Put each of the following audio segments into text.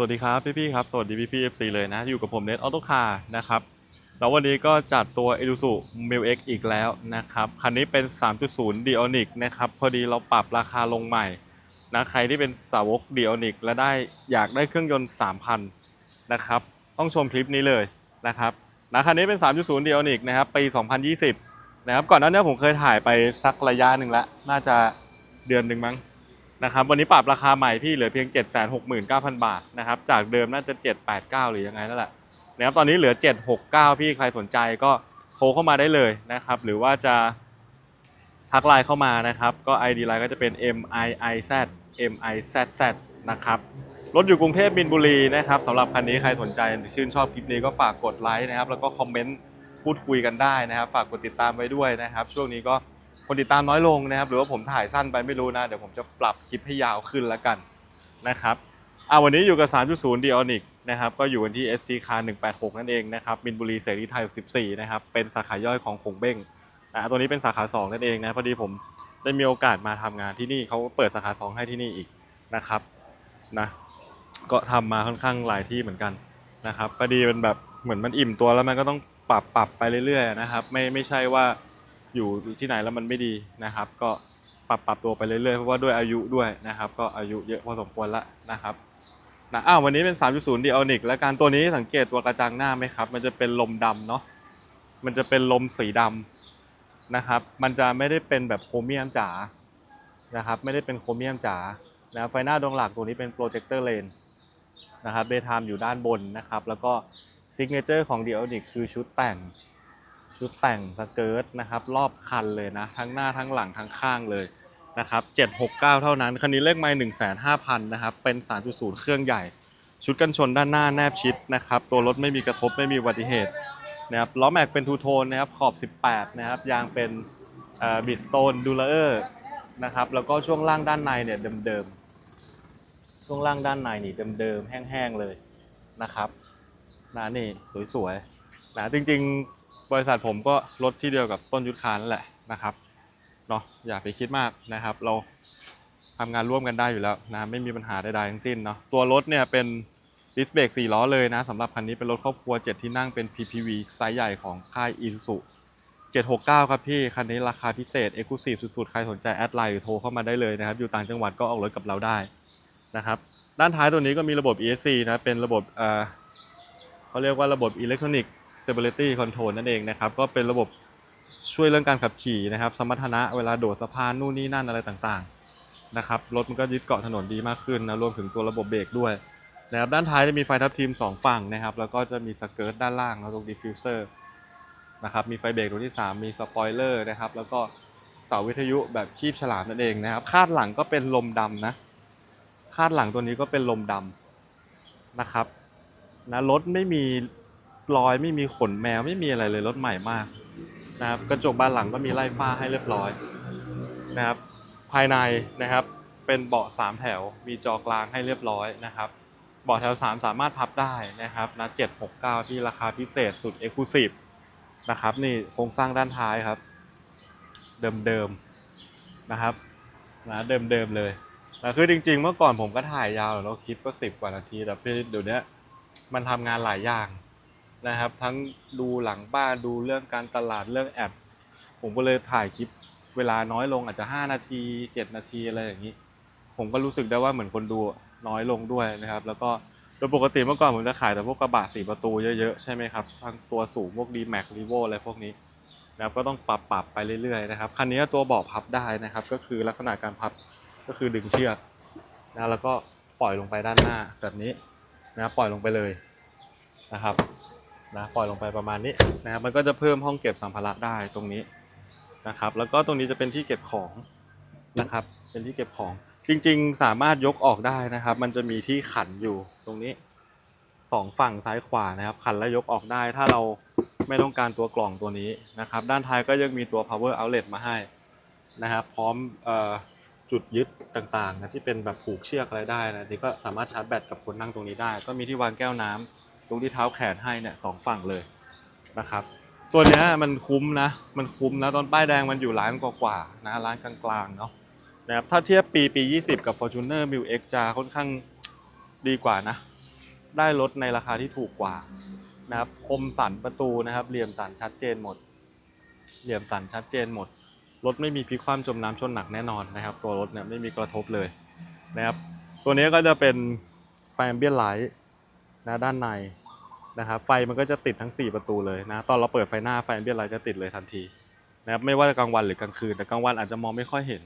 สวัสดีครับพี่ๆครับ สวัสดีพี่ๆ FC เลยนะ อยู่กับผมเนทออโต้คาร์นะครับ แล้ววันนี้ก็จัดตัว e l u s u m i l X อีกแล้วนะครับ คันนี้เป็น 3.0 d i o n i c นะครับ พอดีเราปรับราคาลงใหม่นะใครที่เป็นสาวก d i o n i c และได้อยากได้เครื่องยนต์ 3,000 นะครับ ต้องชมคลิปนี้เลยนะครับนะคันนี้เป็น 3.0 d i o n i c นะครับ ปี 2020 นะครับ ก่อนหน้านี้ผมเคยถ่ายไปสักระยะหนึ่งแล้ว น่าจะเดือนหนึ่งมั้ง นะครับวันนี้ปรับราคาใหม่พี่เหลือเพียง 769,000 บาทนะครับจากเดิมน่าจะ 789 หรือยังไงนั่นแหละนะครับตอนนี้เหลือ 769 พี่ใครสนใจก็โทรเข้ามาได้เลยนะครับหรือว่าจะทักไลน์เข้ามานะครับก็ ID ไลน์ก็จะเป็น M I I Z M I Z Z นะครับรถอยู่กรุงเทพมินบุรีนะครับสำหรับคันนี้ใครสนใจหรือชื่นชอบคลิปนี้ก็ฝากกดไลค์นะครับแล้วก็คอมเมนต์พูดคุยกันได้นะครับ ฝากกดติดตามไว้ด้วยนะครับ ช่วงนี้ก็ คนติดตามน้อยลงนะครับ หรือว่าผมถ่ายสั้นไปไม่รู้นะ เดี๋ยวผมจะปรับคลิปให้ยาวขึ้นแล้วกันนะครับอ่าวันนี้อยู่กับ 3.0 d i o n i c นะครับ ก็อยู่กันที่ SP Car 186 นั่นเองนะครับมินบุรีเสรีไทย14นะครับ เป็นสาขาย่อยของขงเบ้งนะตัวนี้เป็นสาขา 2 นั่นเองนะ พอดีผมได้มีโอกาสมาทำงานที่นี่เขาเปิดสาขา 2 ให้ที่นี่อีกนะครับนะก็ทำมาค่อนข้างหลายที่เหมือนกันนะครับพอดีมันแบบเหมือนมันอิ่มตัวแล้วมันก็ต้องปรับปรับไปเรื่อยๆนะครับ ไม่ไม่ใช่ว่า อยู่ที่ไหนแล้วมันไม่ดีนะครับ ก็ปรับปรับตัวไปเรื่อยๆเพราะว่าด้วยอายุด้วยนะครับ ก็อายุเยอะพอสมควรละนะครับนะอ้าววันนี้เป็น 3.0 d i o n i c และการตัวนี้สังเกตตัวกระจังหน้าไหมครับ มันจะเป็นลมดำเนาะมันจะเป็นลมสีดำนะครับ มันจะไม่ได้เป็นแบบโครเมียมจ๋านะครับ ไม่ได้เป็นโครเมียมจ๋านะไฟหน้าดวงหลักตัวนี้เป็นโปรเจคเตอร์เลนนะครับเบทามอยู่ด้านบนนะครับ แล้วก็ซิกเนเจอร์ของ d i o n i c คือชุดแต่ง ชุดแต่งสเกิร์ตนะครับ รอบคันเลยนะ ทั้งหน้าทั้งหลังทั้งข้างเลยนะครับ769 เท่านั้น คันนี้เลขไม่1,500,000นะครับ เป็น 3.0 เครื่องใหญ่ ชุดกันชนด้านหน้าแนบชิดนะครับ ตัวรถไม่มีกระทบไม่มีอุบัติเหตุนะครับ ล้อแม็กเป็นทูโทนนะครับ ขอบ 18 นะครับ ยางเป็นบิสโตนดูเลอร์นะครับ แล้วก็ช่วงล่างด้านในเนี่ยเดิมๆ ช่วงล่างด้านในนี่เดิมๆ แห้งๆ เลยนะครับนะนี่สวยๆนะจริงๆ บริษัทผมก็รถที่เดียวกับต้นยุทธคานั่นแหละนะครับเนาะอย่าไปคิดมากนะครับ เราทำงานร่วมกันได้อยู่แล้วนะไม่มีปัญหาใดๆทั้งสิ้นเนาะตัวรถเนี่ยเป็นดิสเบรก4ล้อเลยนะสำหรับคันนี้เป็นรถครอบครัว 7 ที่นั่งเป็น PPV ไซส์ใหญ่ของค่าย Isuzu 769 ครับพี่ คันนี้ราคาพิเศษ e x c l u s i v e สุดๆ ใครสนใจแอดไลน์หรือโทรเข้ามาได้เลยนะครับ อยู่ต่างจังหวัดก็ออกรถกับเราได้นะครับ ด้านท้ายตัวนี้ก็มีระบบ ESC นะ เป็นระบบเอ่อเขาเรียกว่าระบบ Electronic Stability Control นั่นเองนะครับ ก็เป็นระบบช่วยเรื่องการขับขี่นะครับ สมรรถนะเวลาโดดสะพานนู่นนี่นั่นอะไรต่างๆนะครับรถมันก็ยึดเกาะถนนดีมากขึ้นนะรวมถึงตัวระบบเบรกด้วยนะครับด้านท้ายจะมีไฟทับทิมสองฝั่งนะครับ แล้วก็จะมีสเกิร์ตด้านล่างแล้วตรงดิฟฟิวเซอร์นะครับมีไฟเบรกตัวที่ 3 มีสปอยเลอร์นะครับ แล้วก็เสาวิทยุแบบคีบฉลามนั่นเองนะครับ คาดหลังก็เป็นลมดำนะ คาดหลังตัวนี้ก็เป็นลมดำนะครับนะรถไม่มี รอยไม่มีขนแมวไม่มีอะไรเลยรถใหม่มากนะครับกระจกบานหลังก็มีไล่ฟ้าให้เรียบร้อยนะครับภายในนะครับเป็นเบาะ3แถวมีจอกลางให้เรียบร้อยนะครับเบาะแถว 3 สามารถพับได้นะครับนะ769 ที่ราคาพิเศษสุด e x c l u s i v e นะครับนี่โครงสร้างด้านท้ายครับ เดิมๆนะครับนะเดิมๆเลยนะคือจริง ๆ เมื่อก่อนผมก็ถ่ายยาวแล้วคลิปก็ 10 กว่านาทีแต่เดี๋ยวนี้มันทำงานหลายอย่าง นะครับ ทั้งดูหลังบ้านดูเรื่องการตลาดเรื่องแอปผมก็เลยถ่ายคลิปเวลาน้อยลงอาจจะ 5 นาที 7 นาทีอะไรอย่างนี้ ผมก็รู้สึกได้ว่าเหมือนคนดูน้อยลงด้วยนะครับ แล้วก็โดยปกติเมื่อก่อนผมจะขายแต่พวกกระบะสี่ประตูเยอะๆ ใช่ไหมครับ ทั้งตัวสูงพวก d m a x r e v o อะไรพวกนี้นะครับก็ต้องปรับปรับไปเรื่อยๆนะครับคันนี้ตัวเบาะพับได้นะครับ ก็คือลักษณะการพับก็คือดึงเชือกนะแล้วก็ปล่อยลงไปด้านหน้าแบบนี้นะปล่อยลงไปเลยนะครับ นะปล่อยลงไปประมาณนี้นะครับมันก็จะเพิ่มห้องเก็บสัมภาระได้ตรงนี้นะครับ แล้วก็ตรงนี้จะเป็นที่เก็บของนะครับ เป็นที่เก็บของจริงๆ สามารถยกออกได้นะครับ มันจะมีที่ขันอยู่ตรงนี้สองฝั่งซ้ายขวานะครับ ขันและยกออกได้ถ้าเราไม่ต้องการตัวกล่องตัวนี้นะครับ ด้านท้ายก็ยังมีตัว power outlet มาให้นะครับ พร้อมออจุดยึดต่างๆนะที่เป็นแบบผูกเชือกอะไรได้นะนี่ก็สามารถชาร์จแบตกับคนนั่งตรงนี้ได้ ก็มีที่วางแก้วน้ำ ตรงที่เท้าแขนให้เนี่ยสองฝั่งเลยนะครับ ตัวเนี้ยมันคุ้มนะ มันคุ้มนะตอนป้ายแดงมันอยู่ร้านกว่าๆนะร้านกลางๆเนาะนะครับถ้าเทียบปีปี 20 กับ Fortuner m i l X จะค่อนข้างดีกว่านะ ได้รถในราคาที่ถูกกว่านะครับคมสันประตูนะครับ เหลี่ยมสันชัดเจนหมด เหลี่ยมสันชัดเจนหมด รถไม่มีพลิกคว่ำจมน้ำชนหนักแน่นอนนะครับ ตัวรถเนี่ยไม่มีกระทบเลยนะครับ ตัวนี้ก็จะเป็นไฟแอมเบียนไลท์นะด้านใน นะครับไฟมันก็จะติดทั้ง 4 ประตูเลยนะตอนเราเปิดไฟหน้าไฟแอมเบียนไลท์จะติดเลยทันทีนะครับไม่ว่าจะกลางวันหรือกลางคืนแต่กลางวันอาจจะมองไม่ค่อยเห็น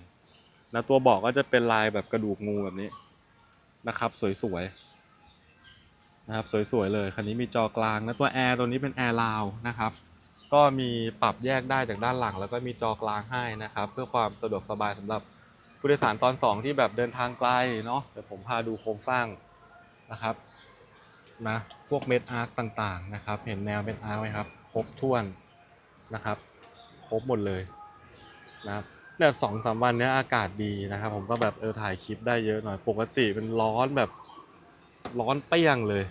นะตัวเบาะก็จะเป็นลายแบบกระดูกงูแบบนี้นะครับ สวยๆนะครับสวยๆเลยคันนี้มีจอกลางนะตัวแอร์ตัวนี้เป็นแอร์ลาวนะครับก็มีปรับแยกได้จากด้านหลัง แล้วก็มีจอกลางให้นะครับ เพื่อความสะดวกสบายสำหรับผู้โดยสารตอน 2 ที่แบบเดินทางไกลเนาะเดี๋ยวผมพาดูโครงสร้างนะครับ นะพวกเม็ดอาร์คต่างๆนะครับ เห็นแนวเม็ดอาร์คไหมครับ ครบถ้วนนะครับ ครบหมดเลยนะครับเนี่ยสองสามวันนี้อากาศดีนะครับ ผมก็แบบเออถ่ายคลิปได้เยอะหน่อย ปกติเป็นร้อนแบบร้อนเปี้ยงเลย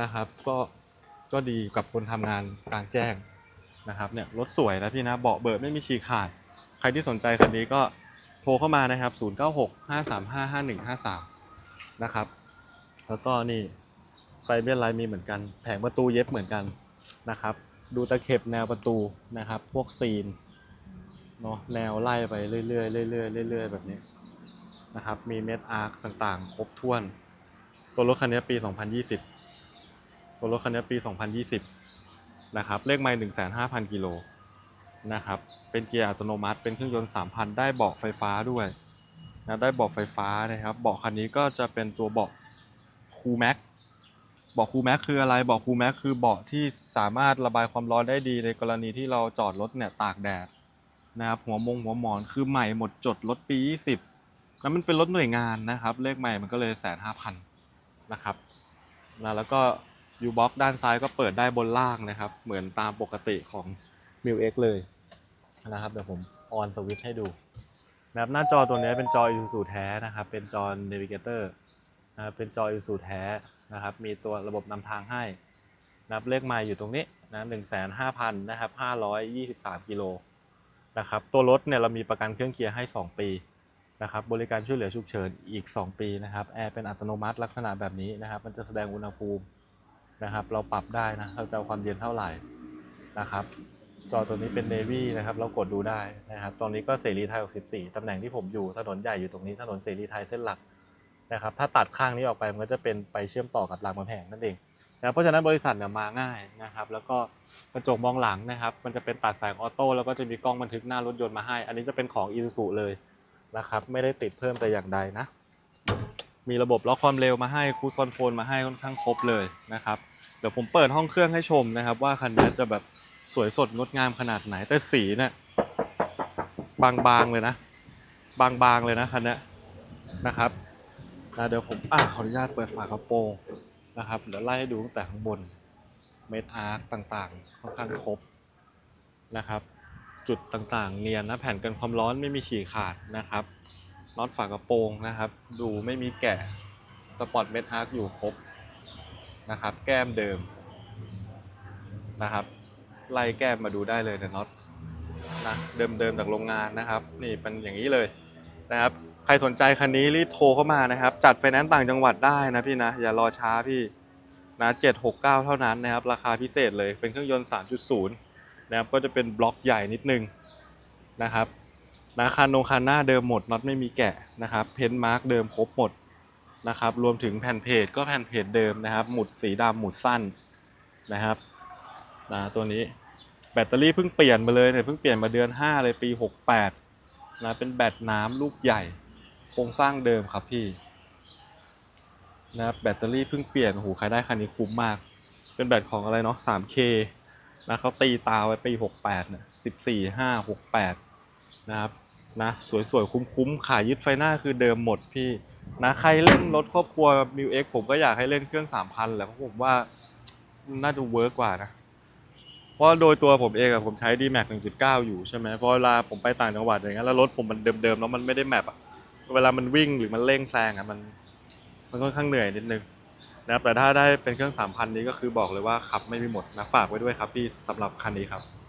นะครับ ก็ก็ดีกับคนทำงานกลางแจ้งนะครับเนี่ยรถสวยนะพี่นะเบาะเบิดไม่มีฉีกขาด ใครที่สนใจคันนี้ก็โทรเข้ามานะครับ 0965355153 นะครับ แล้วก็นี่ ไฟเบียนไลน์มีเหมือนกัน แผงประตูเย็บเหมือนกันนะครับ ดูตะเข็บแนวประตูนะครับ พวกซีนเนาะแนวไล่ไปเรื่อยๆเรื่อยๆเรื่อยๆแบบนี้นะครับ มีเม็ดอาร์คต่างๆ ครบถ้วน ตัวรถคันนี้ปี 2020 ตัวรถคันนี้ปี 2020 นะครับ เลขไมล์1,500กิโลนะครับ เป็นเกียร์อัตโนมัติ เป็นเครื่องยนต์ 3,000 ได้เบาะไฟฟ้าด้วยนะได้เบาะไฟฟ้านะครับ เบาะคันนี้ก็จะเป็นตัวเบาะคูแม็ก เบาะคูแม็กคืออะไรเบาะคูแม็กคือเบาะที่สามารถระบายความร้อนได้ดีในกรณีที่เราจอดรถเนี่ยตากแดดนะครับหัวมงหัวหมอนคือใหม่หมดจดรถปี20แล้วมันเป็นรถหน่วยงานนะครับ เลขใหม่มันก็เลยแสนห้าพันนะครับนะแล้วก็ยูบ็อกด้านซ้ายก็เปิดได้บนล่างนะครับ เหมือนตามปกติของ m ิ x เลยนะครับเดี๋ยวผมออนสวิตช์ให้ดูนะครับหน้าจอตัวนี้เป็นจอ Isuzu แท้นะครับ เป็นจอ Navigator นะครับเป็นจอ Isuzu แท้ นะครับ มีตัวระบบนำทางให้นะครับเลขไมล์อยู่ตรงนี้นะหนึ่งแสนห้าพันนะครับห้าร้อยยี่สิบสามกิโลนะครับตัวรถเนี่ยเรามีประกันเครื่องเกียร์ให้ 2 ปีนะครับบริการช่วยเหลือฉุกเฉินอีก 2 ปีนะครับแอร์เป็นอัตโนมัติลักษณะแบบนี้นะครับ มันจะแสดงอุณหภูมินะครับ เราปรับได้นะเราจะเอาความเย็นเท่าไหร่นะครับจอตัวนี้เป็น Navy นะครับ เรากดดูได้นะครับ ตอนนี้ก็เสรีไทย 64 ตำแหน่งที่ผมอยู่ถนนใหญ่อยู่ตรงนี้ถนนเสรีไทยเส้นหลัก นะครับถ้าตัดข้างนี้ออกไปมันก็จะเป็นไปเชื่อมต่อกับรามคำแหงนั่นเองนะเพราะฉะนั้นบริษัทเนี่ยมาง่ายนะครับ แล้วก็กระจกมองหลังนะครับ มันจะเป็นตัดแสงออโต้แล้วก็จะมีกล้องบันทึกหน้ารถยนต์มาให้ อันนี้จะเป็นของ i s u z u เลยนะครับ ไม่ได้ติดเพิ่มแต่อย่างใดนะ มีระบบล็อกความเร็วมาให้คูซอนโฟนมาให้ค่อนข้างครบเลยนะครับ เดี๋ยวผมเปิดห้องเครื่องให้ชมนะครับ ว่าคันนี้จะแบบสวยสดงดงามขนาดไหนแต่สีเนี่ยบางๆเลยนะ บางๆเลยนะคันนี้นะครับ นะเดี๋ยวผมอะขออนุญาตเปิดฝากระโปรงนะครับเดี๋ยวไล่ให้ดูตั้งแต่ข้างบนเมดอาร์คต่างๆ ค่อนข้างครบนะครับ จุดต่างๆ เนียนนะแผ่นกันความร้อนไม่มีฉีกขาดนะครับน็อตฝากระโปรงนะครับ ดูไม่มีแกะสปอตเมดอาร์คอยู่ครบนะครับ แก้มเดิมนะครับ ไล่แก้มมาดูได้เลยนะน็อตนะเดิมๆจากโรงงานนะครับ นี่เป็นอย่างนี้เลย นะครับ ใครสนใจคันนี้รีบโทรเข้ามานะครับ จัดไฟแนนซ์ต่างจังหวัดได้นะพี่นะ อย่ารอช้าพี่นะ769 เท่านั้นนะครับ ราคาพิเศษเลย เป็นเครื่องยนต์ 3.0 นะครับ ก็จะเป็นบล็อกใหญ่นิดนึงนะครับนะคันนงคันหน้าเดิมหมดน็อตไม่มีแกะนะครับ เพ้นท์มาร์กเดิมครบหมดนะครับ รวมถึงแผ่นเพจก็แผ่นเพจเดิมนะครับ หมุดสีดำหมุดสั้นนะครับนะตัวนี้แบตเตอรี่เพิ่งเปลี่ยนมาเลยเนี่ยเพิ่งเปลี่ยนมาเดือน 5 เลยปี 68 นะเป็นแบตน้ำลูกใหญ่ โครงสร้างเดิมครับพี่นะแบตเตอรี่เพิ่งเปลี่ยนโอ้โหใครได้คันนี้คุ้มมาก เป็นแบตของอะไรเนาะ 3K นะเขาตีตาไว้ปี 68เนี่ย14 5 68 นะครับนะสวยๆ คุ้มๆขายยึดไฟหน้าคือเดิมหมดพี่นะใครเล่นรถครอบครัว m ิวเผมก็อยากให้เล่นเครื่อง 3,000แหละเพราะผมว่าน่าจะเวิร์กกว่านะ ราะโดยตัวผมเองอะผมใช้ d m a x 1.9 อยู่ใช่ไหมเพราะเวลาผมไปต่างจังหวัดอย่างเงี้ยแล้วรถผมมันเดิมๆแล้วมันไม่ได้แมปอะเวลามันวิ่งหรือมันเร่งแซงอะมันมันค่อนข้างเหนื่อยนิดนึงนะครับแต่ถ้าได้เป็นเครื่อง 3,000 นี้ก็คือบอกเลยว่าขับไม่มีหมดนะฝากไว้ด้วยครับพี่สำหรับคันนี้ครับ